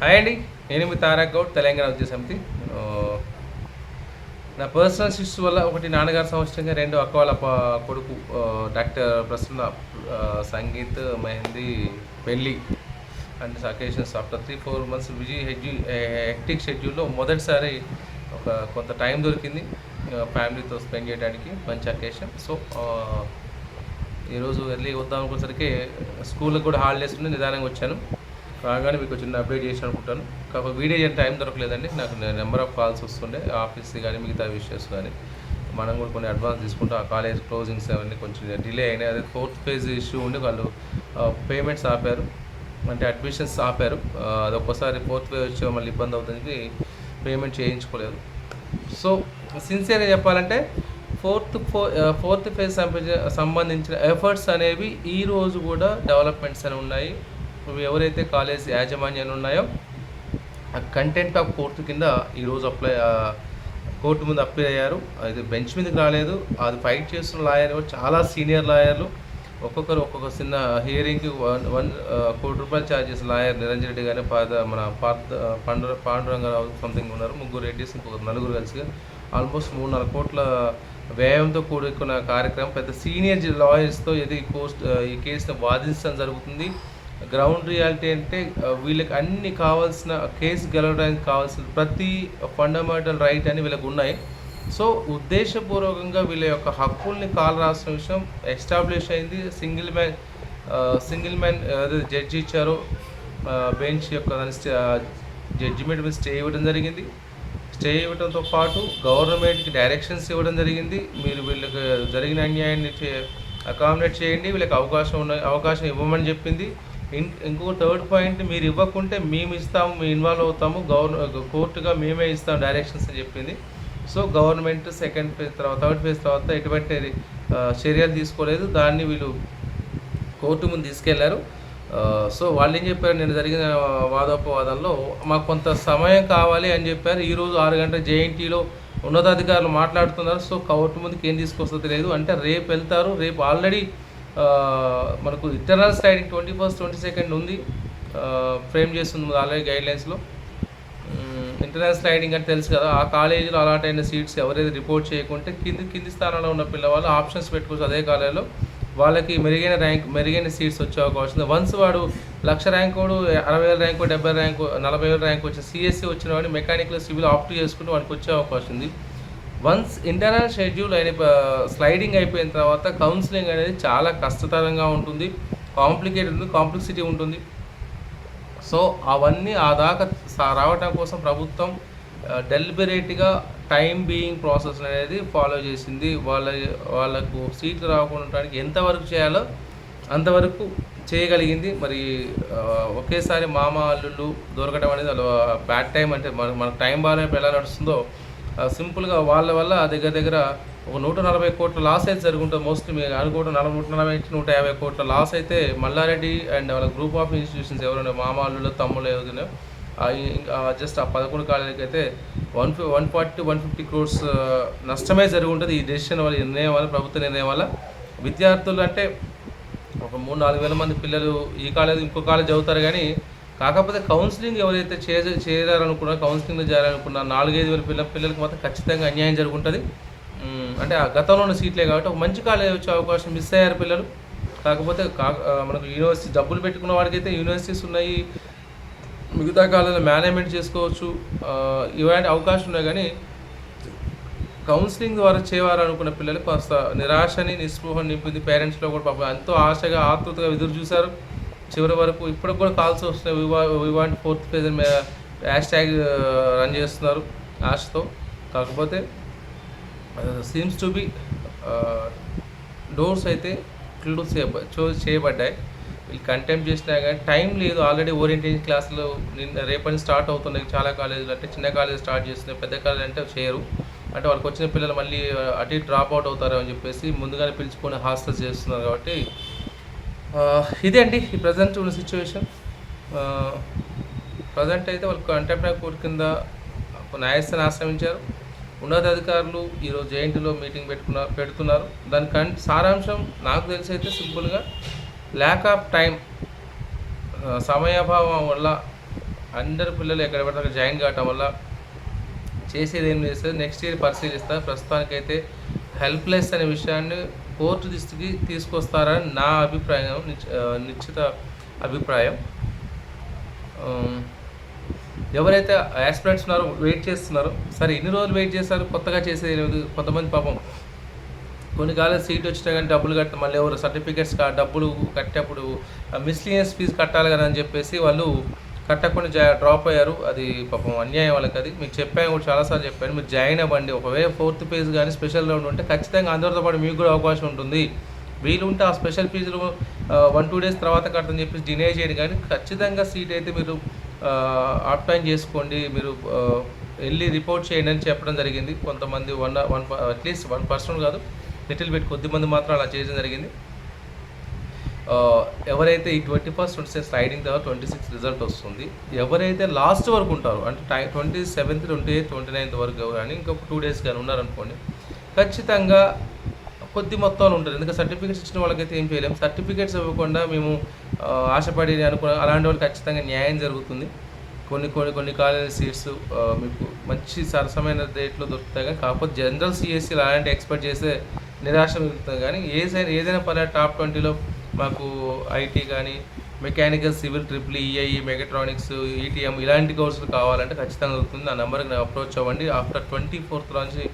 Hi అండి. నేను మీ తారక్ గౌడ్ తెలంగాణ ఉద్యోగ సమితి. నా పర్సనల్ ఇష్యూస్ వల్ల ఒకటి నాన్నగారు సంవత్సరంగా రెండు అక్క వాళ్ళ కొడుకు డాక్టర్ ప్రసన్న సంగీత్ మెహందీ పెళ్ళి and occasions after three four months busy హెడ్యూ hectic షెడ్యూల్లో మొదటిసారి ఒక కొంత టైం దొరికింది. ఫ్యామిలీతో స్పెండ్ చేయడానికి మంచి అకేషన్ సో ఈరోజు వెళ్ళి వద్దాం అనుకునేసరికి స్కూల్కి కూడా హాలిడేస్ ఉండి నిదానంగా వచ్చాను. రాగానే మీకు చిన్న అప్డేట్ చేసి అనుకుంటాను. కాకపోతే వీడియో చేయడం టైం దొరకలేదండి. నాకు నెంబర్ ఆఫ్ కాల్స్ వస్తుండే. ఆఫీస్ కానీ మిగతా విషయస్ కానీ మనం కూడా కొన్ని అడ్వాన్స్ తీసుకుంటే ఆ కాలేజ్ క్లోజింగ్స్ అవన్నీ కొంచెం డిలే అయినాయి. అదే ఫోర్త్ ఫేజ్ ఇష్యూ ఉండి వాళ్ళు పేమెంట్స్ ఆపారు. అంటే అడ్మిషన్స్ ఆపారు. అది ఒక్కసారి ఫోర్త్ ఫేజ్ వచ్చే మళ్ళీ ఇబ్బంది అవుతుంది. పేమెంట్ చేయించుకోలేదు. సో సిన్సియర్గా చెప్పాలంటే ఫోర్త్ ఫో ఫోర్త్ ఫేజ్ సంబంధించిన ఎఫర్ట్స్ అనేవి ఈ రోజు కూడా డెవలప్మెంట్స్ అని ఉన్నాయి. ఎవరైతే కాలేజ్ యాజమాన్యాలు ఉన్నాయో ఆ కంటెంట్ ఆఫ్ కోర్టు కింద ఈరోజు అప్లై కోర్టు ముందు అప్లై అయ్యారు. అది బెంచ్ మీదకి రాలేదు. అది ఫైట్ చేస్తున్న లాయర్ చాలా సీనియర్ లాయర్లు ఒక్కొక్కరు ఒక్కొక్క చిన్న హియరింగ్కి వన్ వన్ కోటి రూపాయలు ఛార్జ్ చేసిన లాయర్ నిరంజన్ రెడ్డి కానీ పాద మన పార్థ పాండు పాండురంగారావు సంథింగ్ ఉన్నారు. ముగ్గురు రెడ్డిస్ ఇంకొక నలుగురు కలిసి ఆల్మోస్ట్ మూడున్నర కోట్ల వ్యయంతో కూడుకున్న కార్యక్రమం. పెద్ద సీనియర్ లాయర్స్తో ఇది పోస్ట్ ఈ కేసును వాదించడం జరుగుతుంది. గ్రౌండ్ రియాలిటీ అంటే వీళ్ళకి అన్ని కావాల్సిన కేసు గెలవడానికి కావాల్సిన ప్రతి ఫండమెంటల్ రైట్ అని వీళ్ళకి ఉన్నాయి. సో ఉద్దేశపూర్వకంగా వీళ్ళ యొక్క హక్కుల్ని కాల్ రాసిన విషయం ఎస్టాబ్లిష్ అయింది. సింగిల్ మ్యాన్ సింగిల్ మ్యాన్ అదే జడ్జి ఇచ్చారు. బెంచ్ యొక్క దాని జడ్జిమెంట్ మీద స్టే ఇవ్వడం జరిగింది. స్టే ఇవ్వడంతో పాటు గవర్నమెంట్కి డైరెక్షన్స్ ఇవ్వడం జరిగింది. మీరు వీళ్ళకి జరిగిన అన్యాయాన్ని అకామిడేట్ చేయండి. వీళ్ళకి అవకాశం ఉన్న అవకాశం ఇవ్వమని చెప్పింది. ఇంకో థర్డ్ పాయింట్ మీరు ఇవ్వకుంటే మేము ఇస్తాము మేము ఇన్వాల్వ్ అవుతాము గవర్న కోర్టుగా మేమే ఇస్తాం డైరెక్షన్స్ అని చెప్పింది. సో గవర్నమెంట్ సెకండ్ ఫేజ్ తర్వాత థర్డ్ ఫేజ్ తర్వాత ఎటువంటి చర్యలు తీసుకోలేదు. దాన్ని వీళ్ళు కోర్టు ముందు తీసుకెళ్ళారు. సో వాళ్ళు ఏం చెప్పారు? నేను జరిగిన వాదోపవాదంలో మాకు కొంత సమయం కావాలి అని చెప్పారు. ఈరోజు ఆరు గంటల జేఎన్టీలో ఉన్నతాధికారులు మాట్లాడుతున్నారు. సో కోర్టు ముందుకు ఏం తీసుకొస్తుంది లేదు అంటే రేపు వెళ్తారు. రేపు ఆల్రెడీ మనకు internal sliding twenty first twenty second ఉంది ఫ్రేమ్ చేస్తుంది ఆల్రెడీ గైడ్ లైన్స్లో ఇంటర్నల్ స్లైడింగ్ అంటే తెలుసు కదా ఆ కాలేజీలో అలాట్ అయిన సీట్స్ ఎవరైతే రిపోర్ట్ చేయకుంటే కింది కింది స్థానంలో ఉన్న పిల్లవాళ్ళు ఆప్షన్స్ పెట్టుకోవచ్చు అదే కాలేజీలో వాళ్ళకి మెరుగైన ర్యాంక్ మెరుగైన సీట్స్ వచ్చే అవకాశం ఉంది. వన్స్ వాడు లక్ష ర్యాంక్ వాడు అరవై వేల ర్యాంకు డెబ్బై ర్యాంకు నలభై వేల ర్యాంక్ వచ్చిన సిఎస్సి వచ్చిన వాడిని మెకానికల్ సివిల్ ఆప్ట్ చేసుకుంటే వాడికి వచ్చే అవకాశం ఉంది. వన్స్ ఇంటర్నల్ షెడ్యూల్ అయిన స్లైడింగ్ అయిపోయిన తర్వాత కౌన్సిలింగ్ అనేది చాలా కష్టతరంగా ఉంటుంది కాంప్లికేటెడ్ ఉంటుంది కాంప్లెక్సిటీ ఉంటుంది. సో అవన్నీ ఆ దాకా రావటం కోసం ప్రభుత్వం డెలిబరేట్గా టైం బీయింగ్ ప్రాసెస్ అనేది ఫాలో చేసింది. వాళ్ళ వాళ్ళకు సీట్లు రాకుండా ఉండడానికి ఎంతవరకు చేయాలో అంతవరకు చేయగలిగింది. మరి ఒకేసారి మామ అల్లుళ్ళు దొరకడం అనేది బ్యాడ్ టైం అంటే మన మన టైం బాగా ఎలా నడుస్తుందో సింపుల్గా వాళ్ళ వల్ల దగ్గర దగ్గర ఒక నూట నలభై కోట్ల లాస్ అయితే జరుగుతుంది మోస్ట్లీ మీరు అనుకోవడం నలభై నూట నలభై నుంచి నూట యాభై కోట్ల లాస్ అయితే మల్లారెడ్డి అండ్ వాళ్ళ గ్రూప్ ఆఫ్ ఇన్స్టిట్యూషన్స్ ఎవరైనా మామాళ్ళు తమ్ముళ్ళు ఏదైనా జస్ట్ ఆ పదకొండు కాలేజీకి అయితే వన్ ఫి one forty one fifty crores నష్టమే జరిగి ఉంటుంది ఈ డెసిషన్ వల్ల నిర్ణయం వల్ల ప్రభుత్వ నిర్ణయం వల్ల విద్యార్థులు అంటే ఒక మూడు నాలుగు వేల మంది పిల్లలు ఈ కాలేజ్ ఇంకో కాలేజ్ చదువుతారు కానీ కాకపోతే కౌన్సిలింగ్ ఎవరైతే చే చేయాలనుకున్నారో కౌన్సిలింగ్లో చేయాలనుకున్న నాలుగైదు వేల పిల్ల పిల్లలకు మాత్రం ఖచ్చితంగా అన్యాయం జరుగుతుంది అంటే ఆ గతంలో ఉన్న సీట్లే కాబట్టి ఒక మంచి కాలేజ్ వచ్చే అవకాశం మిస్ అయ్యారు పిల్లలు. కాకపోతే కా మనకు యూనివర్సిటీ డబ్బులు పెట్టుకున్న వాడికైతే యూనివర్సిటీస్ ఉన్నాయి. మిగతా కాలేజీలో మేనేజ్మెంట్ చేసుకోవచ్చు. ఇవన్నీ ఇలాంటి అవకాశం ఉన్నాయి కానీ కౌన్సిలింగ్ ద్వారా చేయాలనుకున్న పిల్లలు కాస్త నిరాశని నిస్పృహని నింపింది పేరెంట్స్లో కూడా పాపం ఎంతో ఆశగా ఆతృతగా ఎదురు చూశారు. చివరి వరకు ఇప్పటికి కూడా కాల్స్ వస్తున్నాయి. వివా వివాంట్ fourth phase hashtag run చేస్తున్నారు ఆశతో. కాకపోతే సీమ్స్ టు బి డోర్స్ అయితే క్లోజ్ చేయబ చో- చేయబడ్డాయి. వీళ్ళు కంటెంప్ట్ చేసినా కానీ టైం లేదు. ఆల్రెడీ ఓరియంటేషన్ క్లాసులు నిన్న రేపటి స్టార్ట్ అవుతున్నాయి. చాలా కాలేజీలు అంటే చిన్న కాలేజ్ స్టార్ట్ చేస్తున్నాయి. పెద్ద కాలేజ్ అంటే చేయరు. అంటే వాళ్ళకి వచ్చిన పిల్లలు మళ్ళీ అటు డ్రాప్ అవుట్ అవుతారు అని చెప్పేసి ముందుగానే పిలుచుకొని హాస్టల్స్ చేస్తున్నారు కాబట్టి ఇదే అండి ఈ ప్రజెంట్ ఉన్న సిచ్యువేషన్ ప్రజెంట్ అయితే వాళ్ళు కంటెంపరీ కోర్టు కింద ఒక న్యాయస్థానం ఆశ్రమించారు ఉన్నతాధికారులు ఈరోజు జేఎన్టీలో మీటింగ్ పెట్టుకున్న పెడుతున్నారు. దాని కన్ సారాంశం నాకు తెలిసి అయితే సింపుల్గా ల్యాక్ ఆఫ్ టైం సమయాభావం వల్ల అందరు పిల్లలు ఎక్కడ పడితే జాయిన్ కావటం వల్ల చేసేది ఏం చేస్తారు నెక్స్ట్ ఇయర్ పరిశీలిస్తారు ప్రస్తుతానికైతే హెల్ప్లెస్ అనే విషయాన్ని కోర్టు దృష్టికి తీసుకొస్తారని నా అభిప్రాయం నిశ్చిత అభిప్రాయం. ఎవరైతే యాస్పిరెంట్స్ ఉన్నారో వెయిట్ చేస్తున్నారో సరే ఎన్ని రోజులు వెయిట్ చేస్తారు కొత్తగా చేసేది లేదు కొంతమంది పాపం కొన్ని కాలేజ్ సీట్ వచ్చినా కానీ డబ్బులు కట్ట మళ్ళీ ఎవరు సర్టిఫికేట్స్ డబ్బులు కట్టేప్పుడు మిస్లీనియస్ ఫీజు కట్టాలి కదా అని చెప్పేసి వాళ్ళు కట్టకుండా జా డ్రాప్ అయ్యారు. అది పాపం అన్యాయం వాళ్ళకి అది. మీకు చెప్పాను కూడా చాలాసార్లు చెప్పాను. మీరు జాయిన్ అవ్వండి. ఒకవేళ ఫోర్త్ పేజ్ కానీ స్పెషల్ రౌండ్ ఉంటే ఖచ్చితంగా అందరితో పాటు మీకు కూడా అవకాశం ఉంటుంది. వీలుంటే ఆ స్పెషల్ ఫీజులు వన్ టూ డేస్ తర్వాత కడతని చెప్పేసి డినే చేయండి కానీ ఖచ్చితంగా సీట్ అయితే మీరు ఆప్టైన్ చేసుకోండి. మీరు వెళ్ళి రిపోర్ట్ చేయండి అని చెప్పడం జరిగింది. కొంతమంది one one at least one person కాదు. లిటిల్ బిట్ కొద్ది మంది మాత్రం అలా చేయడం జరిగింది. ఎవరైతే ఈ twenty first twenty six riding తర్వాత ట్వంటీ సిక్స్ రిజల్ట్ వస్తుంది ఎవరైతే లాస్ట్ వరకు ఉంటారో అంటే టై twenty seventh twenty eighth twenty ninth వరకు కానీ ఇంకొక టూ డేస్ కానీ ఉన్నారనుకోండి ఖచ్చితంగా కొద్ది మొత్తంలో ఉంటుంది ఎందుకంటే సర్టిఫికేట్స్ ఇచ్చిన వాళ్ళకైతే ఏం చేయలేము సర్టిఫికేట్స్ ఇవ్వకుండా మేము ఆశపడి అనుకున్న అలాంటి వాళ్ళకి ఖచ్చితంగా న్యాయం జరుగుతుంది. కొన్ని కొన్ని కొన్ని కాలేజీ సీట్స్ మీకు మంచి సరసమైన రేట్లో దొరుకుతాయి కానీ కాకపోతే జనరల్ సిఎస్సీలు అలాంటి ఎక్స్పెక్ట్ చేసే నిరాశ మిగులుతుంది. కానీ ఏదైనా ఏదైనా పర్లేదు టాప్ ట్వంటీలో మాకు ఐటీ కానీ mechanical civil triple EIE mechatronics ETM ఇలాంటి కోర్సులు కావాలంటే ఖచ్చితంగా దొరుకుతుంది. ఆ నెంబర్కి అప్రోచ్ అవ్వండి. ఆఫ్టర్ ట్వంటీ ఫోర్త్ నుంచి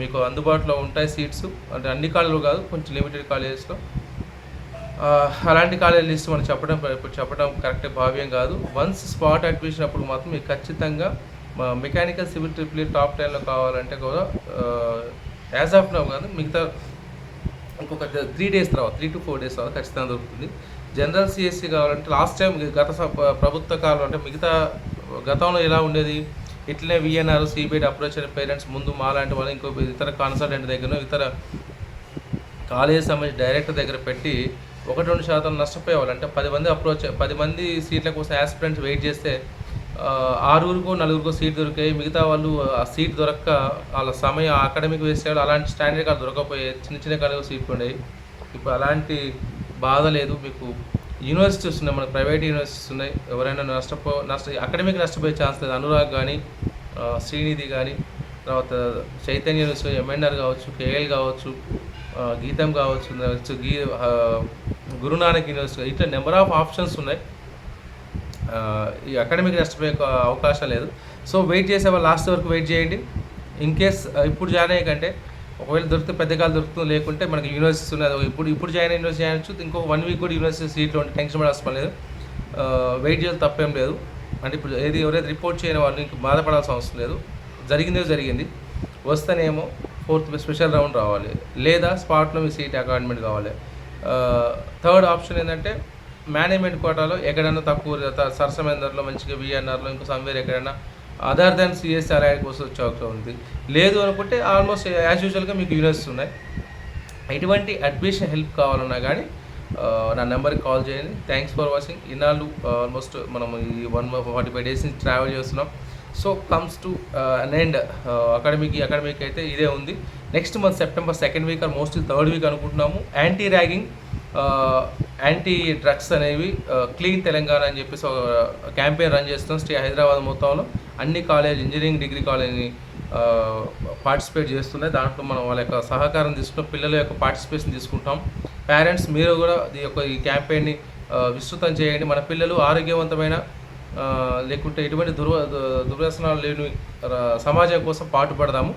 మీకు అందుబాటులో ఉంటాయి సీట్స్. అంటే అన్ని కాలేజీలు కాదు కొంచెం లిమిటెడ్ కాలేజెస్లో. అలాంటి కాలేజ్ లిస్ట్ మనం చెప్పడం ఇప్పుడు చెప్పడం కరెక్ట్ భావ్యం కాదు. వన్స్ స్పాట్ అడ్మిషన్ అప్పుడు మాత్రం మీకు ఖచ్చితంగా మెకానికల్ సివిల్ ట్రిపుల్ టాప్ టెన్లో కావాలంటే కూడా యాజ్ ఆఫ్ నవ్ కాదు మిగతా ఇంకొక త్రీ డేస్ తర్వాత త్రీ టు ఫోర్ డేస్ తర్వాత ఖచ్చితంగా దొరుకుతుంది. జనరల్ సిఎస్సి కావాలంటే లాస్ట్ టైం గత ప్రభుత్వ కాలం అంటే మిగతా గతంలో ఎలా ఉండేది? ఇట్లనే విఎన్ఆర్ సిబిఐ అప్రోచ్ అయిన పేరెంట్స్ ముందు మాలాంటి వాళ్ళు ఇంకో ఇతర కన్సల్టెంట్ దగ్గర ఇతర కాలేజ్ సంబంధించి డైరెక్టర్ దగ్గర పెట్టి ఒకటి రెండు శాతం నష్టపోయేవాళ్ళు. అంటే పది మంది అప్రోచ్ పది మంది సీట్ల కోసం యాస్పిరెంట్స్ వెయిట్ చేస్తే ఆరుగురికో నలుగురికో సీట్ దొరికాయి మిగతా వాళ్ళు ఆ సీట్ దొరక్క వాళ్ళ సమయం అకాడమిక్ వేసేవాడు అలాంటి స్టాండర్డ్ కార్డు దొరకకపోయే చిన్న చిన్న కాలేజ్ సీట్లు ఉండేవి ఇప్పుడు అలాంటి బాధ లేదు. మీకు యూనివర్సిటీస్ ఉన్నాయి మన ప్రైవేట్ యూనివర్సిటీస్ ఉన్నాయి ఎవరైనా నష్టపో నష్ట అకాడమిక్ నష్టపోయే ఛాన్స్ లేదు. అనురాగ్ కానీ శ్రీనిధి కానీ తర్వాత చైతన్య యూనివర్సిటీ ఎంఎన్ఆర్ కావచ్చు కేఎల్ కావచ్చు గీతం కావచ్చు గీ గురునానక్ యూనివర్సిటీ ఇట్లా నెంబర్ ఆఫ్ ఆప్షన్స్ ఉన్నాయి. ఈ అకాడమిక్ నష్టపోయే అవకాశం లేదు. సో వెయిట్ చేసే వాళ్ళు లాస్ట్ వరకు వెయిట్ చేయండి. ఇన్ కేస్ ఇప్పుడు జాయిన్ అయ్యే కంటే ఒకవేళ దొరికితే పెద్ద దొరుకుతుంది దొరుకుతుందో లేకుంటే మనకి యూనివర్సిటీస్ ఉన్నాయి. ఇప్పుడు ఇప్పుడు జాయిన్ అయిన యూనివర్సిటీ చేయొచ్చు ఇంకో వన్ వీక్ కూడా యూనివర్సిటీ సీట్లో ఉంటే టెన్షన్ పడాల్సిన లేదు. వెయిట్ చేయాలి తప్పేం లేదు. అంటే ఇప్పుడు ఏది ఎవరైతే రిపోర్ట్ చేయని వాళ్ళు ఇంక బాధపడాల్సిన అవసరం లేదు. జరిగిందే జరిగింది. వస్తేనేమో ఫోర్త్ స్పెషల్ రౌండ్ రావాలి. లేదా స్పాట్లో మీ సీట్ అకాయింట్మెంట్ కావాలి. థర్డ్ ఆప్షన్ ఏంటంటే మేనేజ్మెంట్ కోటాలో ఎక్కడైనా తక్కువ త- సరసమైన ధరలో మంచిగా విఎన్ఆర్లో ఇంకో సమ్వేర్ ఎక్కడైనా అదర్ దాన్ సిఎస్ఆర్ అలాంటి కోసం వచ్చే అవకాశం ఉంది. లేదు అనుకుంటే ఆల్మోస్ట్ యాజ్ యూజువల్గా మీకు యూనివర్సిటీ ఉన్నాయి. ఎటువంటి అడ్మిషన్ హెల్ప్ కావాలన్నా కానీ నా నెంబర్కి కాల్ చేయండి. థ్యాంక్స్ ఫర్ వాచింగ్ ఇన్నాళ్ళు ఆల్మోస్ట్ మనం ఈ వన్ ఫార్టీ ఫైవ్ డేస్ నుంచి ట్రావెల్ చేస్తున్నాం. So comes to an end academic academic అయితే ఇదే ఉంది. Next month September second week or mostly third week అనుకుంటున్నాము. యాంటీ ర్యాగింగ్ యాంటీ డ్రగ్స్ అనేవి క్లీన్ తెలంగాణ అని చెప్పేసి ఒక క్యాంపెయిన్ రన్ చేస్తాం స్టే హైదరాబాద్ మొత్తంలో. అన్ని కాలేజ్ ఇంజనీరింగ్ డిగ్రీ కాలేజ్ని పార్టిసిపేట్ చేస్తున్నాయి. దాంట్లో మనం వాళ్ళ యొక్క సహకారం తీసుకుంటాం పిల్లల యొక్క పార్టిసిపేషన్ తీసుకుంటాం. పేరెంట్స్ మీరు కూడా ఈ యొక్క ఈ క్యాంపెయిన్ని విస్తృతం చేయండి. మన పిల్లలు ఆరోగ్యవంతమైన లేకుంటే ఎటువంటి దుర్వ దుర్వ్యసనాలు లేని సమాజం కోసం పాటుపడదాము.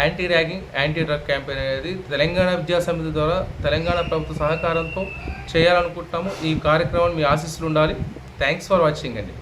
Anti ragging anti drug campaign అనేది తెలంగాణ విద్యా సమితి ద్వారా తెలంగాణ ప్రభుత్వ సహకారంతో చేయాలనుకుంటున్నాము. ఈ కార్యక్రమం మీ ఆశీస్సులు ఉండాలి. థ్యాంక్స్ ఫర్ వాచింగ్ అండి.